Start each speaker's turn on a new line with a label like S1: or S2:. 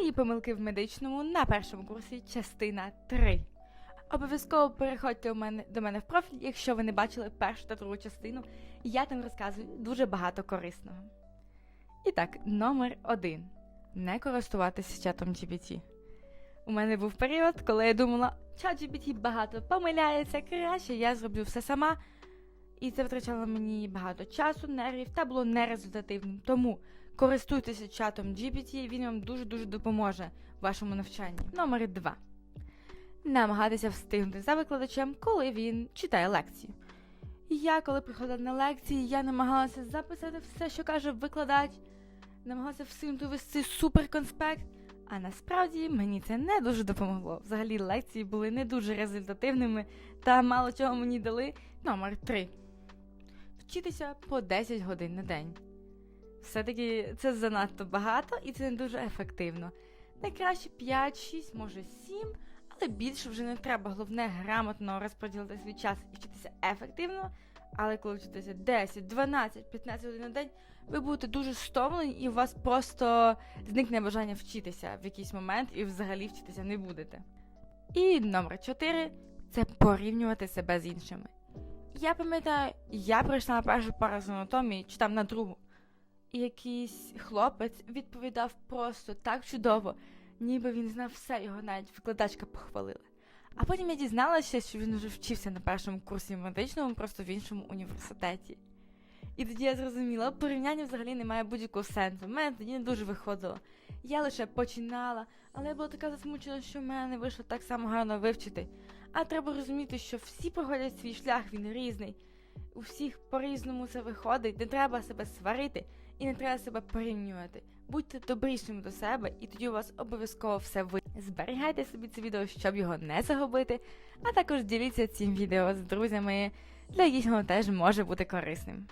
S1: Мої помилки в медичному на першому курсі, частина 3. Обов'язково переходьте у мене, до мене в профіль, якщо ви не бачили першу та другу частину. Я там розказую дуже багато корисного. І так, номер один. Не користуватися чатом GPT. У мене був період, коли я думала, чат GPT багато помиляється, краще я зроблю все сама. І це витрачало мені багато часу, нервів та було нерезультативним. Тому користуйтеся чатом GPT, він вам дуже-дуже допоможе в вашому навчанні. Номер 2. Намагатися встигнути за викладачем, коли він читає лекцію. Я, коли приходила на лекції, я намагалася записати все, що каже викладач, намагалася встигнути вести суперконспект, а насправді мені це не дуже допомогло. Взагалі лекції були не дуже результативними та мало чого мені дали. Номер 3. Вчитися по 10 годин на день. Все-таки це занадто багато і це не дуже ефективно. Найкраще 5, 6, може 7, але більше вже не треба. Головне грамотно розподілити свій час і вчитися ефективно. Але коли вчитися 10, 12, 15 годин на день, ви будете дуже стомлені, і у вас просто зникне бажання вчитися в якийсь момент і взагалі вчитися не будете. І номер 4 це порівнювати себе з іншими. Я пам'ятаю, я прийшла на першу пару з анатомії, чи там на другу. І якийсь хлопець відповідав просто так чудово, ніби він знав все, його навіть викладачка похвалила. А потім я дізналася, що він вже вчився на першому курсі медичному, просто в іншому університеті. І тоді я зрозуміла, порівняння взагалі не має будь-якого сенсу. В мене тоді не дуже виходило. Я лише починала, але я була така засмучена, що в мене не вийшло так само гарно вивчити. А треба розуміти, що всі проходять свій шлях, він різний. У всіх по-різному це виходить, не треба себе сварити і не треба себе порівнювати. Будьте добрішими до себе, і тоді у вас обов'язково все вийде. Зберігайте собі це відео, щоб його не загубити, а також діліться цим відео з друзями, для воно теж може бути корисним.